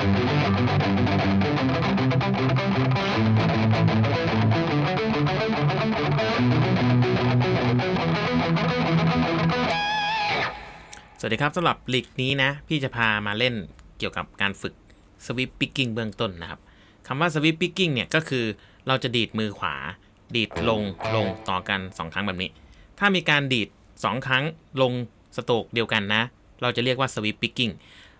สวัสดีครับสำหรับลีกนี้นะ พี่จะพามาเล่นเกี่ยวกับการฝึกสวิปปิกกิ้งเบื้องต้นนะครับคำว่าสวิปปิกกิ้งเนี่ยก็คือเราจะดีดมือขวา ดีดลงลงต่อกัน 2 ครั้งแบบนี้ ถ้ามีการดีด 2 ครั้งลงสโตกเดียวกันนะ เราจะเรียกว่าสวิปปิกกิ้ง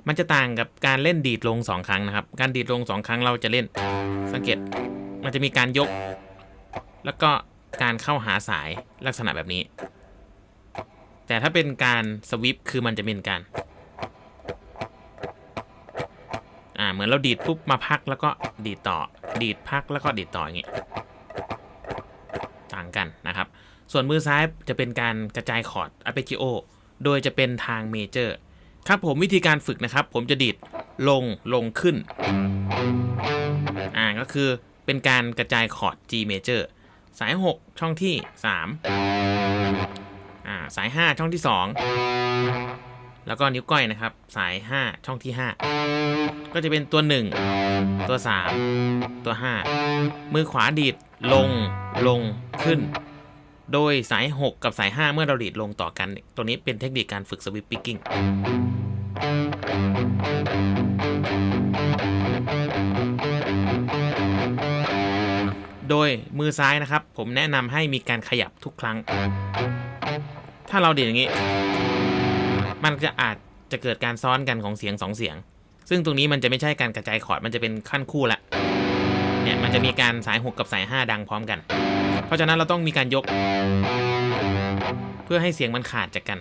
มันจะต่างกับการเล่นดีดลง 2 ครั้งนะครับ การดีดลง 2 ครั้งเราจะเล่น สังเกต มันจะมีการยก แล้วก็การเข้าหาสายลักษณะแบบนี้ แต่ถ้าเป็นการสวิปคือมันจะเป็นการ อ่า เหมือนเราดีดปุ๊บมาพักแล้วก็ดีดต่อ ดีดพักแล้วก็ดีดต่ออย่างงี้ ต่างกันนะครับ ส่วนมือซ้ายจะเป็นการกระจายคอร์ด arpeggio โดยจะเป็นทางเมเจอร์ ครับผมวิธีการฝึกนะครับ ผมจะดีดลงลงขึ้น อ่าก็คือเป็นการกระจายคอร์ด G major สาย 6 ช่องที่ 3 อ่าสาย 5 ช่องที่ 2 แล้วก็นิ้วก้อยนะครับ สาย 5 ช่องที่ 5 ก็จะเป็นตัว 1 ตัว 3 ตัว 5 มือขวาดีดลงลงขึ้น โดยสาย 6 กับสาย 5 เมื่อเราดีดลงต่อกัน ตัวนี้เป็นเทคนิคการฝึกสวิปปิกกิ้งโดยมือซ้ายนะครับ ผมแนะนำให้มีการขยับทุกครั้ง ถ้าเราดีดอย่างนี้ มันจะอาจจะเกิดการซ้อนกันของเสียงสองเสียง ซึ่งตรงนี้มันจะไม่ใช่การกระจายคอร์ดมันจะเป็นขั้นคู่ละเนี่ยมันจะมีการสาย 6 กับสาย 5 ดังพร้อมกัน เพราะฉะนั้นเราต้องมีการยก เพื่อให้เสียงมันขาดจากกัน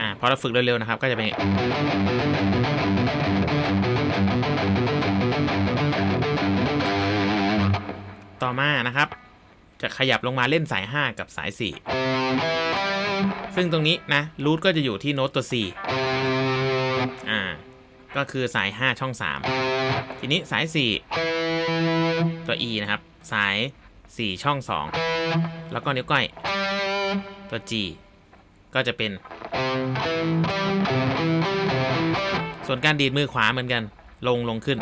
อ่าพอเราฝึกเร็วๆนะครับก็จะเป็นต่อมานะครับ จะขยับลงมาเล่นสาย 5 กับสาย 4 ซึ่งตรงนี้นะรูทก็จะอยู่ที่โน้ตตัว C อ่า ก็คือสาย 5 ช่อง 3 ทีนี้สาย 4 ตัว E นะครับ สาย 4 ช่อง 2 แล้วก็นิ้วก้อย ตัว G ก็จะเป็น ส่วนการดีดมือขวาเหมือนกัน ลงลงขึ้น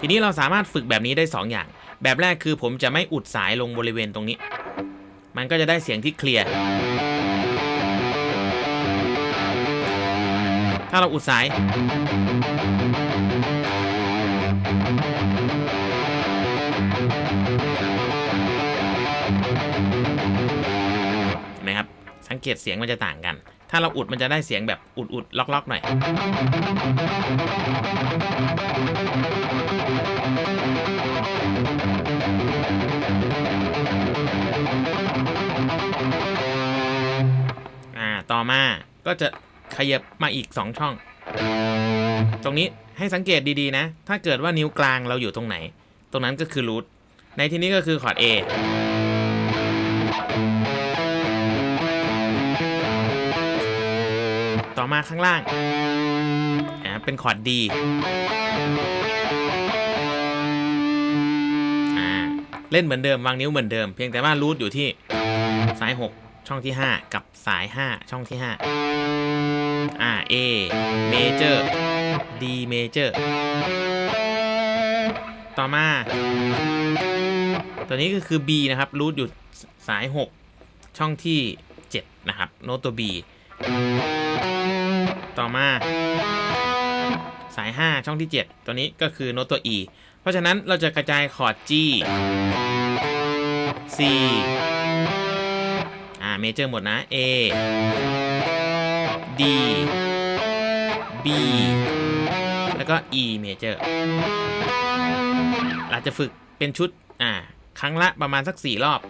ทีนี้เราสามารถฝึกแบบนี้ได้ 2 อย่าง แบบแรกคือผมจะไม่อุดสายลงบริเวณตรงนี้ มันก็จะได้เสียงที่เคลียร์ ถ้าเราอุดสายนไหมครับ สังเกตเสียงมันจะต่างกัน ถ้าเราอุดมันจะได้เสียงแบบอุดอุดล็อกล็อกหน่อย อ่า ต่อมาก็จะ ขยับมาอีก 2 ช่อง ตรงนี้ให้สังเกตดีๆนะ ถ้าเกิดว่านิ้วกลางเราอยู่ตรงไหน ตรงนั้นก็คือรูทในที่นี้ก็คือคอร์ด A ต่อมาข้างล่างอ่าเป็นคอร์ด D อ่าเล่นเหมือนเดิม วางนิ้วเหมือนเดิม เพียงแต่ว่ารูทอยู่ที่สาย 6 ช่องที่ 5 กับสาย 5 ช่องที่5อ่า A major D major ต่อมา ตัวนี้ก็คือ B นะครับ รูทอยู่สาย 6 ช่องที่ 7 นะครับ โน้ตตัว B ต่อมา สาย 5 ช่องที่ 7 ตัวนี้ก็คือโน้ตตัว E เพราะฉะนั้นเราจะกระจายคอร์ด G C อ่า เมเจอร์หมดนะ A D B แล้วก็ E เมเจอร์เราจะฝึกเป็นชุด อ่า ครั้งละประมาณสัก 4 รอบ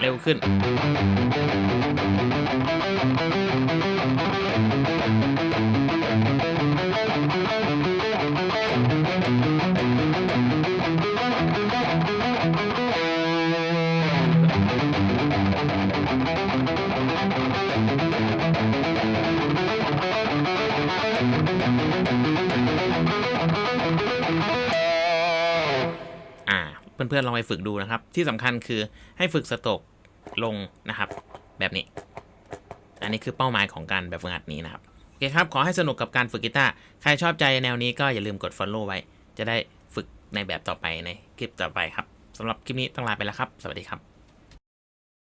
เร็วขึ้น เพื่อนๆลองไปฝึกดูนะครับ ที่สำคัญคือให้ฝึกสโตกลงนะครับ แบบนี้ นนี้คือเป้าหมายของการแบบฝึกหัดนี้นะครับโอเคครับ ขอให้สนุกกับการฝึกกีตาร์ใครชอบใจแนวนี้ก็อย่าลืมกด follow ไว้ จะได้ฝึกในแบบต่อไปในคลิปต่อไปครับสำหรับคลิปนี้ต้องลาไปแล้วครับ สวัสดีครับ